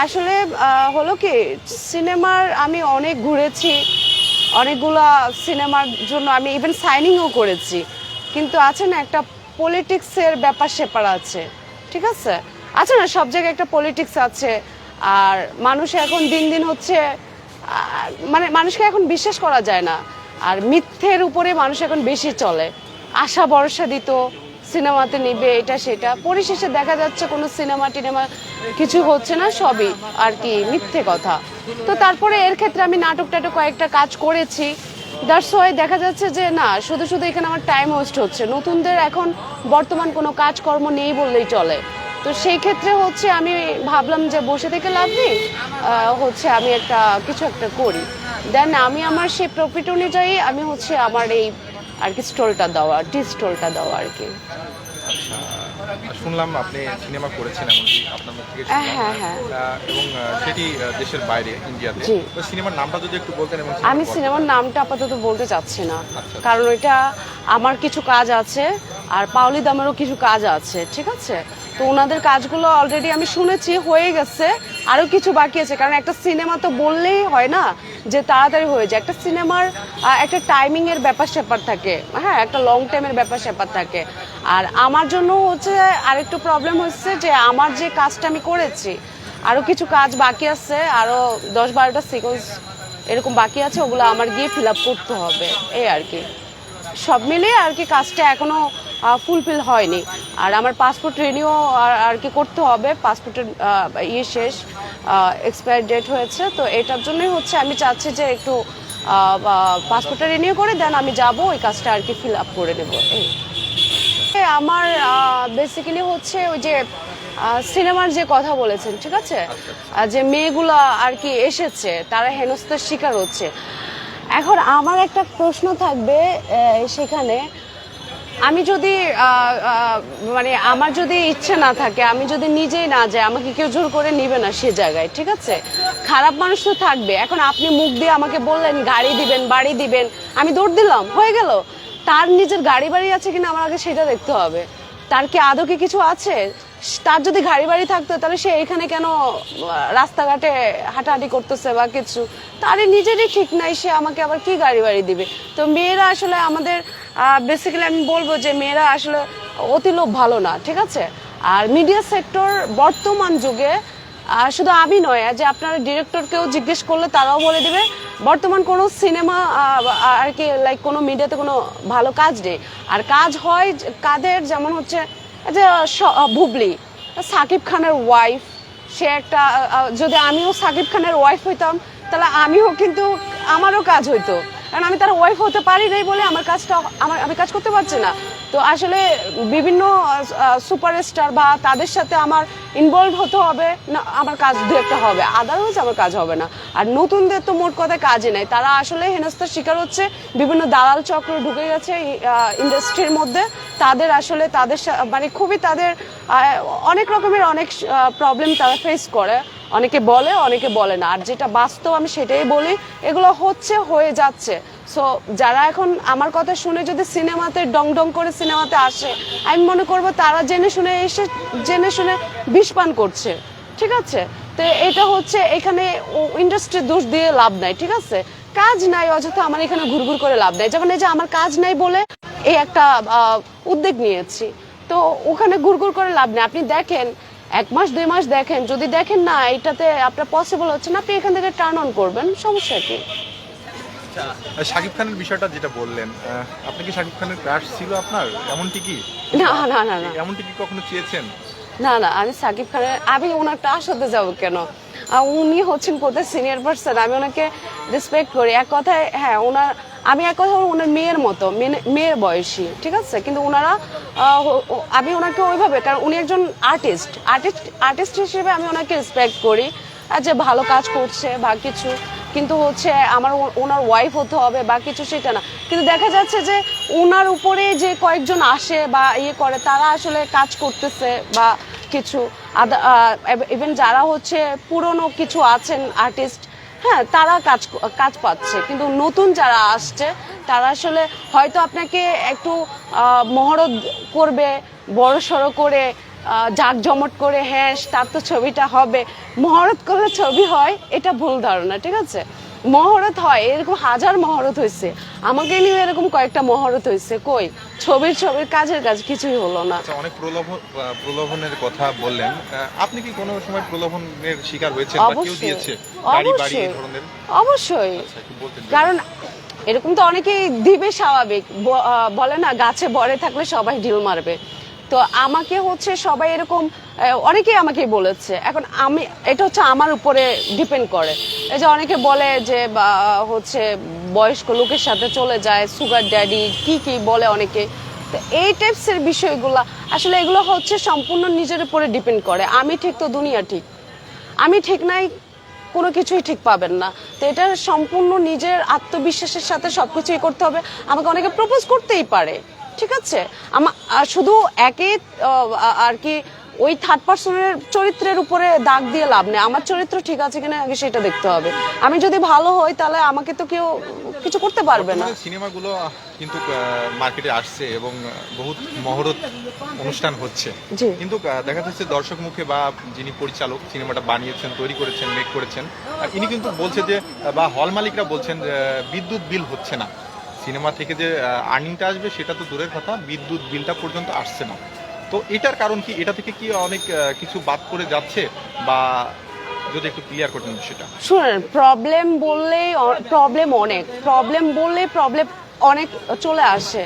আসলে হলো কি, সিনেমার আমি অনেক ঘুরেছি, অনেকগুলা সিনেমার জন্য আমি ইভেন সাইনিংও করেছি। কিন্তু আছে না একটা পলিটিক্সের ব্যাপার সেপার আছে, ঠিক আছে? আছে না সব জায়গায় একটা পলিটিক্স আছে, আর মানুষ এখন দিন দিন হচ্ছে মানে মানুষকে এখন বিশ্বাস করা যায় না। আর মিথ্যের উপরে মানুষ এখন বেশি চলে। আশা ভরসা দিত সিনেমাতে নিবে, এটা সেটা। পরিশেষে দেখা যাচ্ছে কোনো সিনেমা টিনেমা কিছু হচ্ছে না, সবই আর কি মিথ্যে কথা। তো তারপরে এর ক্ষেত্রে আমি নাটক টাটক কয়েকটা কাজ করেছি। দ্যাটস ওয়াই দেখা যাচ্ছে যে না, শুধু শুধু এখানে আমার টাইম ওয়েস্ট হচ্ছে। নতুনদের এখন বর্তমান কোনো কাজকর্ম নেই বললেই চলে। তো সেই ক্ষেত্রে হচ্ছে আমি ভাবলাম যে বসে থেকে লাভ নেই হচ্ছে আমি একটা কিছু একটা করি। দেন আমি আমার সেই প্রফিট অনুযায়ী আমি হচ্ছে আমার এই আর কি স্টোরিটা দেওয়া টি স্টোরিটা দেওয়া আর কি আচ্ছা, শুনলাম আপনি সিনেমা করেছেন এমনকি আপনার মুখ থেকে হ্যাঁ, হ্যাঁ, হ্যাঁ। এবং সেটি দেশের বাইরে ইন্ডিয়াতে। তো সিনেমার নামটা যদি একটু বলতেন এবং আমি সিনেমার নামটা আপাতত বলতে চাচ্ছি না আচ্ছা। কারণ এটা আমার কিছু কাজ আছে আর পাওলি দামেরও কিছু কাজ আছে ঠিক আছে তো ওনাদের কাজগুলো অলরেডি আমি শুনেছি, হয়ে গেছে। আরও কিছু বাকি আছে, কারণ একটা সিনেমা তো বললেই হয় না যে তাড়াতাড়ি হয়ে যায়। একটা সিনেমার একটা টাইমিংয়ের ব্যাপার স্যাপার থাকে। হ্যাঁ একটা লং টাইমের ব্যাপার স্যাপার থাকে। আর আমার জন্য হচ্ছে আরেকটু প্রবলেম হচ্ছে যে আমার যে কাজটা আমি করেছি আরও কিছু কাজ বাকি আছে আরও দশ বারোটা সিকোয়েন্স এরকম বাকি আছে, ওগুলো আমার গিয়ে ফিল আপ করতে হবে। এই আর কি। সব মিলিয়ে আর কি কাজটা এখনও ফুলফিল হয়নি। আর আমার পাসপোর্ট রিনিউ আর কি করতে হবে পাসপোর্টের ইয়ে শেষ এক্সপায়ার ডেট হয়েছে তো এটার জন্যই হচ্ছে আমি চাচ্ছি যে একটু পাসপোর্টটা রিনিউ করে দেন আমি যাব ওই কাজটা আর কি ফিল আপ করে এই। আমার বেসিক্যালি হচ্ছে ওই যে সিনেমার যে কথা বলেছেন ঠিক আছে? যে মেয়েগুলো আর কি এসেছে তারা হেনস্থার শিকার হচ্ছে। এখন আমার একটা প্রশ্ন থাকবে সেখানে আমি যদি মানে আমার যদি ইচ্ছে না থাকে, আমি যদি নিজেই না যাই, আমাকে কেউ জোর করে নিবে না সে জায়গায়, ঠিক আছে? খারাপ মানুষ তো থাকবে। এখন আপনি মুখ দিয়ে আমাকে বললেন, গাড়ি দিবেন, বাড়ি দিবেন, আমি দৌড় দিলাম, হয়ে গেল। তার নিজের গাড়ি বাড়ি আছে কিনা আমার আগে সেটা দেখতে হবে। তার কি আদৌ কি কিছু আছে? তার যদি গাড়ি বাড়ি থাকতো, তাহলে সে এখানে কেন রাস্তাঘাটে হাঁটাহাঁটি করতেছে বা কিছু? তার নিজেরই ঠিক নাই, সে আমাকে আবার কি গাড়ি বাড়ি দিবে? তো মেয়েরা আসলে আমাদের বেসিক্যালি আমি বলব যে মেয়েরা আসলে অতি লোভ ভালো না, ঠিক আছে? আর মিডিয়া সেক্টর বর্তমান যুগে শুধু আমি নয়, যে আপনারা ডিরেক্টরকেও জিজ্ঞেস করলে তারাও বলে দিবে, বর্তমান কোনো সিনেমা আর কি লাইক কোনো মিডিয়াতে কোনো ভালো কাজ নেই। আর কাজ হয় কাদের যেমন হচ্ছে যে বুবলি, সাকিব খানের ওয়াইফ সে একটা যদি আমিও সাকিব খানের ওয়াইফ হইতাম, তাহলে আমিও কিন্তু আমারও কাজ হইতো। কারণ আমি তার ওয়াইফ হতে পারি নাই বলে আমার কাজটা, আমার, আমি কাজ করতে পারছি না। তো আসলে বিভিন্ন সুপারস্টার বা তাদের সাথে আমার ইনভলভ হতে হবে, না, আমার কাজ দু একটা হবে। আদারওয়াইজ আমার কাজ হবে না। আর নতুনদের তো মোট কথা কাজে নেই। তারা আসলে হেনস্থার শিকার হচ্ছে, বিভিন্ন দালাল চক্র ঢুকে গেছে ইন্ডাস্ট্রির মধ্যে। তাদের আসলে, তাদের মানে খুবই তাদের অনেক রকমের অনেক প্রবলেম তারা ফেস করে। অনেকে বলে অনেকে বলে না। আর যেটা বাস্তব আমি সেটাই বলি, এগুলো হচ্ছে, হয়ে যাচ্ছে। সো যারা এখন আমার কথা শুনে যদি সিনেমাতে ডং ডং করে সিনেমাতে আসে, আমি মনে করব তারা জেনে শুনে এসে, জেনে শুনে বিষ পান করছে। ঠিক আছে? তো এটা হচ্ছে, এখানে ইন্ডাস্ট্রির দোষ দিয়ে লাভ নাই, ঠিক আছে? কাজ নাই, অযথা আমার এখানে ঘুরঘুর করে লাভ নাই। যেমন এই যে আমার কাজ নাই বলে এই একটা উদ্যোগ নিয়েছি। তো ওখানে ঘুরঘুর করে লাভ নেই। আপনি দেখেন এক মাস দুই মাস দেখেন যদি দেখেন না এটাতে আপনার পসিবল হচ্ছে না আপনি এখান থেকে টার্ন অন করবেন সমস্যা কি? শাকিব খানের বিষয়টা যেটা বললেন আপনি কি শাকিব খানের ক্রাশ ছিল আপনার? এমনটি কি? না না না না। এমনটি কি কখনো চেয়েছেন? না না, আমি সাকিব খানের আমি ওনার টাস হতে যাব কেন? আর উনি হচ্ছেন কোথায়? সিনিয়র পার্সন আমি ওনাকে রেসপেক্ট করি। এক কথায় হ্যাঁ ওনার আমি এক কথা ওনার মেয়ের মতো মেয়ের বয়সী, ঠিক আছে? কিন্তু ওনারা আমি ওনাকে ওইভাবে কারণ উনি একজন আর্টিস্ট আর্টিস্ট আর্টিস্ট হিসেবে আমি ওনাকে রেসপেক্ট করি। আর যে ভালো কাজ করছে বা কিছু, কিন্তু হচ্ছে আমার ওনার ওয়াইফ হতে হবে বা কিছু সেটা না। কিন্তু দেখা যাচ্ছে যে ওনার উপরে যে কয়েকজন আসে বা ইয়ে করে, তারা আসলে কাজ করতেছে বা কিছু ইভেন যারা হচ্ছে পুরনো কিছু আছেন আর্টিস্ট হ্যাঁ তারা কাজ কাজ পাচ্ছে। কিন্তু নতুন যারা আসছে, তারা আসলে হয়তো আপনাকে একটু মহরত করবে বড় সড়ো করে জাক জমট করে হ্যাঁ তার তো ছবিটা হবে। মহরত করলে ছবি হয়, এটা ভুল ধারণা, ঠিক আছে? মহরত হয় এরকম হাজার মহরত হয়েছে আমাকে নিয়ে এরকম কয়েকটা মহরত হয়েছে কই? ছবির ছবির কাজের কাজ কিছুই হলো না। আচ্ছা অনেক প্রলোভন প্রলোভনের কথা বললেন। আপনি কি কোনো সময় প্রলোভনের শিকার হয়েছেন বা কেউ অবশ্যই দিয়েছে? গাড়ি বাড়ি এই ধরনের? অবশ্যই। আচ্ছা। কারণ এরকম তো অনেকেই দিবে স্বাভাবিক। বলে না গাছে বরে থাকলে সবাই ঢিল মারবে। তো আমাকে হচ্ছে সবাই এরকম অনেকেই আমাকে বলেছে। এখন আমি, এটা হচ্ছে আমার উপরে ডিপেন্ড করে। এই যে অনেকে বলে যে হচ্ছে বয়স্ক লোকের সাথে চলে যায় সুগার ড্যাডি কি কি বলে অনেকে। তো এই টাইপসের বিষয়গুলো, আসলে এগুলো হচ্ছে সম্পূর্ণ নিজের উপরে ডিপেন্ড করে। আমি ঠিক তো, দুনিয়া ঠিক। আমি ঠিক নাই, কোনো কিছুই ঠিক পাবেন না। তো এটা সম্পূর্ণ নিজের আত্মবিশ্বাসের সাথে সব কিছুই করতে হবে। আমাকে অনেকে প্রপোজ করতেই পারে। ঠিক আছে? আমা- আর শুধু একে আর কি ওই থার্ড পার্সনের চরিত্রের উপরে দাগ দিয়ে লাভ নেই। আমার চরিত্র ঠিক আছে কিনা আগে সেটা দেখতে হবে। আমি যদি ভালো হই তাহলে আমাকে তো কেউ কিছু করতে পারবে না। সিনেমাগুলো কিন্তু মার্কেটে আসছে এবং বহুত মহরত অনুষ্ঠান হচ্ছে। কিন্তু দেখা যাচ্ছে দর্শক মুখে বা যিনি পরিচালক সিনেমাটা বানিয়েছেন তৈরি করেছেন মেক করেছেন ইনি কিন্তু বলছে যে বা হল মালিকরা বলছেন যে, বিদ্যুৎ বিল হচ্ছে না। সিনেমা থেকে যে আর্নিংটা আসবে সেটা তো দূরের কথা বিদ্যুৎ বিলটা পর্যন্ত আসছে না। তো এটার কারণ কি? এটা থেকে কি অনেক কিছু বাদ করে যাচ্ছে? বা যদি একটু ক্লিয়ার করতেন সেটা শুনেন প্রবলেম বললেই প্রবলেম অনেক। প্রবলেম বললেই প্রবলেম অনেক চলে আসে।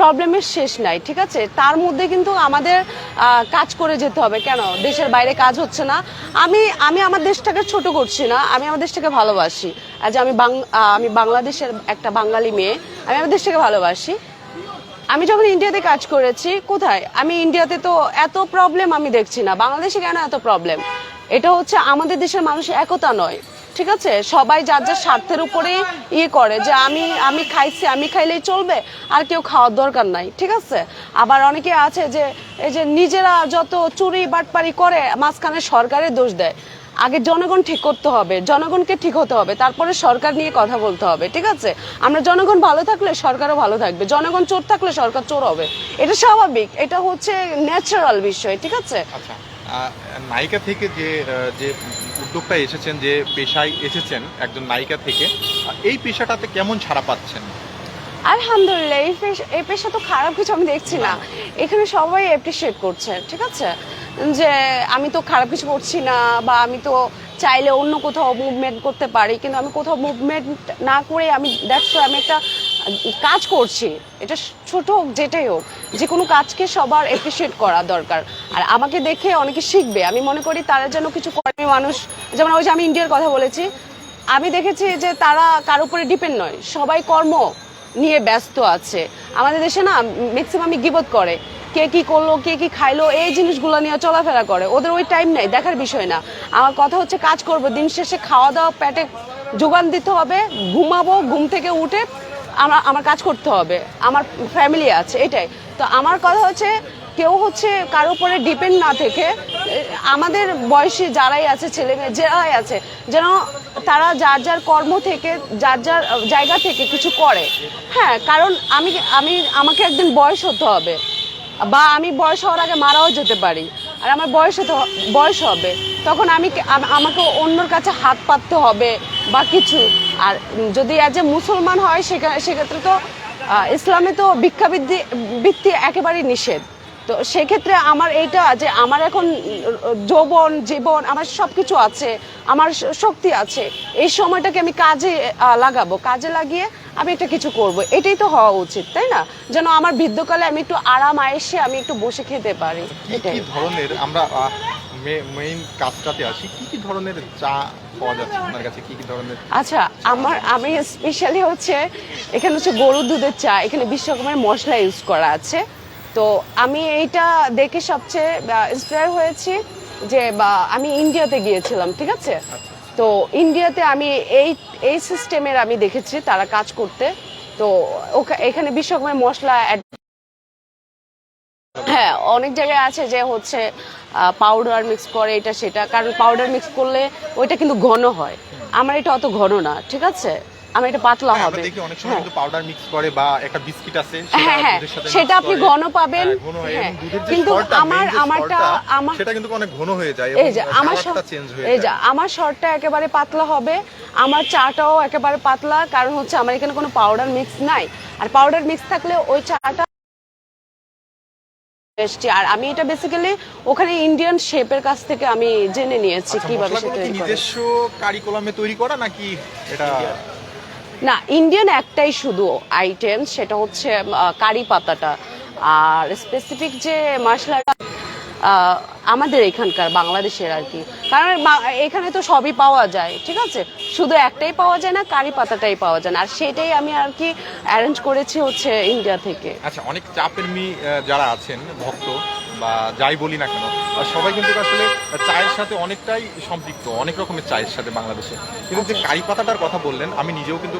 প্রবলেমের শেষ নাই, ঠিক আছে? তার মধ্যে কিন্তু আমাদের কাজ করে যেতে হবে। কেন? দেশের বাইরে কাজ হচ্ছে না। আমি আমি আমার দেশটাকে ছোট করছি না। আমি আমার দেশটাকে ভালোবাসি। আজ আমি আমি বাংলাদেশের একটা বাঙালি মেয়ে। আমি আমার দেশটাকে ভালোবাসি। আমি যখন ইন্ডিয়াতে কাজ করেছি, কোথায়? আমি ইন্ডিয়াতে তো এত প্রবলেম আমি দেখছি না। বাংলাদেশে কেন এত প্রবলেম এটা হচ্ছে আমাদের দেশের মানুষের একতা নয়, ঠিক আছে? সবাই যার যার স্বার্থের উপরে ইয়ে করে যে আমি আমি খাইছি, আমি খাইলেই চলবে, আর কেউ খাওয়ার দরকার নাই, ঠিক আছে? আবার অনেকে আছে যে, এই যে নিজেরা যত চুরি বাটপারি করে, মাঝখানে সরকারের দোষ দেয়। আগে জনগণ ঠিক করতে হবে, জনগণকে ঠিক হতে হবে, তারপরে সরকার নিয়ে কথা বলতে হবে, ঠিক আছে? আমরা জনগণ ভালো থাকলে সরকারও ভালো থাকবে, জনগণ চোর থাকলে সরকার চোর হবে। এটা স্বাভাবিক, এটা হচ্ছে ন্যাচারাল বিষয়, ঠিক আছে? আচ্ছা নায়িকা থেকে যে যে উদ্যোগটা এসেছেন, যে পেশায় এসেছেন একজন নায়িকা থেকে এই পেশাটাতে কেমন ছাড়া পাচ্ছেন? আলহামদুলিল্লাহ, এই এই পেশা তো খারাপ কিছু আমি দেখছি না। এখানে সবাই অ্যাপ্রিসিয়েট করছে, ঠিক আছে? যে আমি তো খারাপ কিছু করছি না বা আমি তো চাইলে অন্য কোথাও মুভমেন্ট করতে পারি, কিন্তু আমি কোথাও মুভমেন্ট না করে আমি দেখছ আমি একটা কাজ করছি। এটা ছোট হোক, যেটাই হোক, যে কোনো কাজকে সবার অ্যাপ্রিসিয়েট করা দরকার। আর আমাকে দেখে অনেকে শিখবে। আমি মনে করি তারা যেন কিছু কর্মী মানুষ, যেমন ওই যে আমি ইন্ডিয়ার কথা বলেছি, আমি দেখেছি যে তারা কার উপরে ডিপেন্ড নয়, সবাই কর্ম। নিয়ে ব্যস্ত আছে। আমাদের দেশে না ম্যাক্সিমাম গিবত করে। কে কি করল, কে কি খাইলো, এই জিনিসগুলো নিয়ে চলাফেরা করে। ওদের ওই টাইম নেই, দেখার বিষয় না। আমার কথা হচ্ছে কাজ করব, দিন শেষে খাওয়া দাওয়া, পেটে যোগান দিতে হবে, ঘুমাবো, ঘুম থেকে উঠে আমার আমার কাজ করতে হবে। আমার ফ্যামিলি আছে, এটাই। তো আমার কথা হচ্ছে কেউ হচ্ছে কারও উপরে ডিপেন্ড না থেকে আমাদের বয়সী যারাই আছে, ছেলে মেয়ে যারাই আছে, যেন তারা যার যার কর্ম থেকে, যার যার জায়গা থেকে কিছু করে। হ্যাঁ কারণ আমি আমি, আমাকে একদিন বয়স হতে হবে। বা আমি বয়স হওয়ার আগে মারাও যেতে পারি। আর আমার বয়স হতে বয়স হবে। তখন আমি আমাকে অন্যর কাছে হাত পাততে হবে বা কিছু। আর যদি অ্যাজ এ মুসলমান হয় সেক্ষেত্রে তো ইসলামে তো ভিক্ষাবৃত্তি, বৃত্তি একেবারেই নিষেধ। তো সেক্ষেত্রে আমার এইটা যে আমার এখন যৌবন জীবন আমার সব কিছু আছে আমার শক্তি আছে এই সময়টাকে আমি কাজে লাগাবো। কাজে লাগিয়ে আমি একটা কিছু করব। এটাই তো হওয়া উচিত তাই না? যেন আমার বৃদ্ধকালে আমি একটু আরাম আয়েসে আমি একটু বসে খেতে পারি। কি ধরনের আমরা মেইন কাজটাতে আসি কি কি ধরনের চা পাওয়া যাচ্ছে আপনার কাছে? কি কি ধরনের? আচ্ছা আমার আমি স্পেশালি হচ্ছে এখানে হচ্ছে গরুর দুধের চা এখানে বিশ রকমের মশলা ইউজ করা আছে। তো আমি এইটা দেখে সবচেয়ে ইন্সপায়ার হয়েছি যে বা আমি ইন্ডিয়াতে গিয়েছিলাম ঠিক আছে? তো ইন্ডিয়াতে আমি এই এই সিস্টেমের আমি দেখেছি তারা কাজ করতে। তো এখানে বিশ মশলা হ্যাঁ অনেক জায়গায় আছে যে হচ্ছে পাউডার মিক্স করে এটা সেটা। কারণ পাউডার মিক্স করলে ওইটা কিন্তু ঘন হয়। আমার এটা অত ঘন না ঠিক আছে? আমার এটা পাতলা হ্যাঁ, হবে। দেখি অনেক সময় হ্যাঁ। কিন্তু পাউডার মিক্স করে বা একটা বিস্কিট আছে হ্যাঁ হ্যাঁ সেটা আপনি। ঘন পাবেন। হ্যাঁ, কিন্তু আমার আমারটা আমার সেটা কিন্তু অনেক ঘন হয়ে যায় এই যে আমার চেঞ্জ হয়ে এই যে আমার শর্টটা একেবারে পাতলা হবে। আমার চাটাও একেবারে পাতলা কারণ হচ্ছে আমার এখানে কোনো পাউডার মিক্স নাই। আর পাউডার মিক্স থাকলে ওই চাটা এসছি আর আমি এটা বেসিক্যালি ওখানে ইন্ডিয়ান শেপের কাছ থেকে আমি জেনে নিয়েছি আচ্ছা, কীভাবে নিজস্ব কারিকুলামে তৈরি করা নাকি এটা না ইন্ডিয়ান একটাই শুধু আইটেম সেটা হচ্ছে কারি পাতাটা। আর স্পেসিফিক যে মশলাটা আমাদের এখানকার, বাংলাদেশের আর কি। কারণ এখানে তো সবই পাওয়া যায়, ঠিক আছে? শুধু একটাই পাওয়া যায় না, কারি পাতাটাই পাওয়া যায় না। আর সেটাই আমি আর কি অ্যারেঞ্জ করেছি হচ্ছে ইন্ডিয়া থেকে। আচ্ছা অনেক চা প্রেমী যারা আছেন, ভক্ত বা যাই বলি না কেন সবাই কিন্তু আসলে চায়ের সাথে অনেকটাই সম্পৃক্ত অনেক রকমের চায়ের সাথে বাংলাদেশে। কিন্তু যে কারি পাতাটার কথা বললেন আমি নিজেও কিন্তু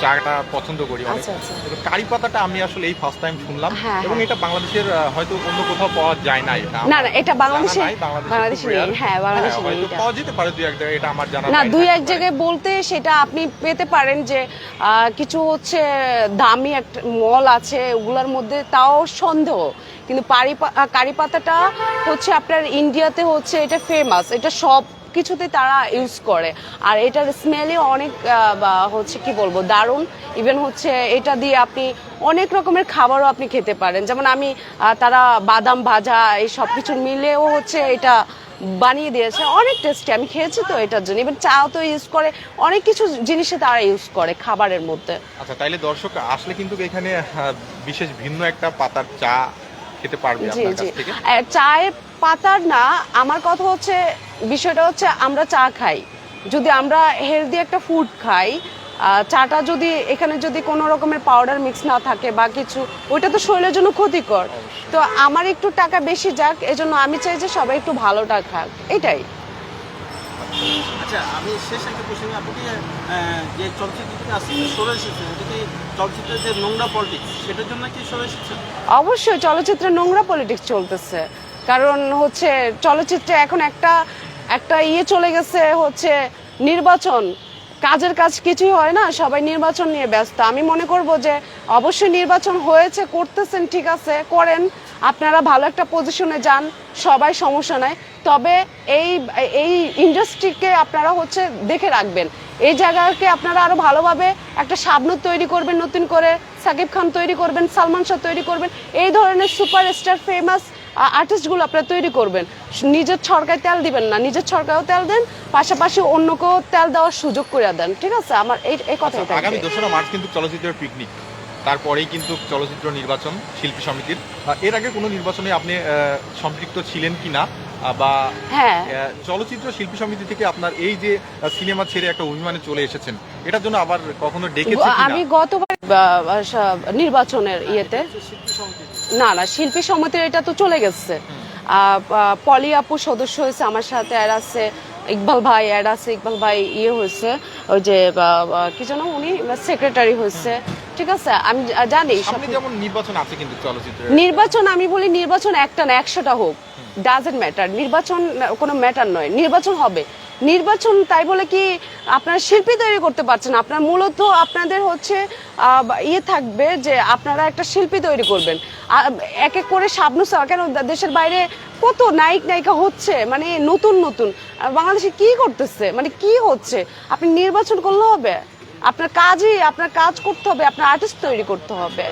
চাটা পছন্দ করি অনেক। আচ্ছা, আচ্ছা। কারি পাতাটা আমি আসলে এই ফার্স্ট টাইম শুনলাম হ্যাঁ, এবং হ্যাঁ। এটা বাংলাদেশের হয়তো অন্য কোথাও পাওয়া যায় না এটা। না, না, এটা বাংলাদেশে- বাংলাদেশে বাংলাদেশে নেই, হ্যাঁ, বাংলাদেশে নেই পাওয়া যেতে পারে দুই এক জায়গায় এটা আমার জানা না দুই এক জায়গায় বলতে সেটা আপনি পেতে পারেন যে আহ, কিছু হচ্ছে দামি একটা মল আছে ওগুলোর মধ্যে তাও সন্দেহ। কিন্তু কারি পাতাটা হচ্ছে আপনার ইন্ডিয়াতে হচ্ছে এটা ফেমাস এটা সব কিছুতে তারা ইউজ করে। আর এটার স্মেলে অনেক হচ্ছে কি বলব, দারুণ। ইভেন হচ্ছে এটা দিয়ে আপনি অনেক রকমের খাবারও আপনি খেতে পারেন। যেমন আমি তারা বাদাম ভাজা, এই সব কিছু মিলেও হচ্ছে এটা বানিয়ে দিয়েছে। অনেক টেস্টি আমি খেয়েছি তো এটার জন্য। ইভেন চাও তো ইউজ করে, অনেক কিছু জিনিসে তারা ইউজ করে খাবারের মধ্যে। আচ্ছা তাইলে দর্শক, আসলে কিন্তু এখানে বিশেষ ভিন্ন একটা পাতার চা খেতে পারবে জি জি। চায়ের পাতার না আমার কথা হচ্ছে বিষয়টা হচ্ছে আমরা চা খাই। যদি আমরা হেলদি একটা ফুড খাই চাটা যদি এখানে যদি কোনো রকমের পাউডার মিক্স না থাকে বা কিছু ওইটা তো শরীরের জন্য ক্ষতিকর। তো আমার একটু টাকা বেশি যাক এজন্য আমি চাই যে সবাই একটু ভালোটা খাক। এটাই। আচ্ছা আমি শেষ একটা প্রশ্ন আপনি যে চলচ্চিত্রটা আসছে সরে এসেছেন এটা কি অবশ্যই চলচ্চিত্রে নোংরা পলিটিক্স চলতেছে। কারণ হচ্ছে চলচ্চিত্রে এখন একটা একটা ইয়ে চলে গেছে হচ্ছে নির্বাচন। কাজের কাজ কিছুই হয় না, সবাই নির্বাচন নিয়ে ব্যস্ত। আমি মনে করব যে অবশ্যই নির্বাচন হয়েছে, করতেছেন, ঠিক আছে, করেন। আপনারা ভালো একটা পজিশনে যান, সবাই সমস্যা নাই। তবে এই এই ইন্ডাস্ট্রিকে আপনারা হচ্ছে দেখে রাখবেন। এই জায়গাকে আপনারা আরও ভালোভাবে একটা শাবনুর তৈরি করবেন নতুন করে সাকিব খান তৈরি করবেন সালমান শাহ তৈরি করবেন এই ধরনের সুপারস্টার ফেমাস আর্টিস্টগুলো আপনারা তৈরি করবেন। নিজের ছড়কায় তেল দিবেন না নিজের ছড়কায়ও তেল দেন পাশাপাশি অন্যকেও তেল দেওয়ার সুযোগ করে দেন ঠিক আছে? আমার এই এই কথাই আচ্ছা, আগামী থাকবে দোসরা মার্চ কিন্তু চলচ্চিত্রের পিকনিক তারপরেই কিন্তু চলচ্চিত্র নির্বাচন শিল্পী সমিতির। এর আগে কোনো নির্বাচনে আপনি সম্পৃক্ত ছিলেন কিনা? আহ, বা হ্যাঁ। চলচ্চিত্র শিল্পী সমিতি থেকে আপনার এই যে সিনেমা ছেড়ে একটা অভিমানে চলে এসেছেন এটার জন্য আবার কখনো ডেকেছে আমি গতবার নির্বাচনের ইয়েতে না না শিল্পী সমিতির এটা তো চলে গেছে। পলি আপু সদস্য হয়েছে আমার সাথে আর আছে ইকবাল ভাই অ্যাড আছে ইকবাল ভাই ইয়ে হয়েছে ওই যে কি যেন উনি সেক্রেটারি হয়েছে। ঠিক আছে? আমি জানি যেমন নির্বাচন আছে কিন্তু চলচ্চিত্রে। নির্বাচন আমি বলি নির্বাচন একটা না একশোটা হোক ডাজেন্ট ম্যাটার নির্বাচন কোনো ম্যাটার নয়। নির্বাচন হবে। নির্বাচন তাই বলে কি আপনারা শিল্পী তৈরি করতে পারছেন আপনার মূলত আপনাদের হচ্ছে ইয়ে থাকবে যে আপনারা একটা শিল্পী তৈরি করবেন। এক এক করে শাবনুসা কেন দেশের বাইরে কত নায়ক নায়িকা হচ্ছে? মানে নতুন নতুন। বাংলাদেশে কি করতেছে? মানে কি হচ্ছে? আপনি নির্বাচন করলে হবে? আপনার কাজই আপনার কাজ করতে হবে আপনার আর্টিস্ট তৈরি করতে হবে।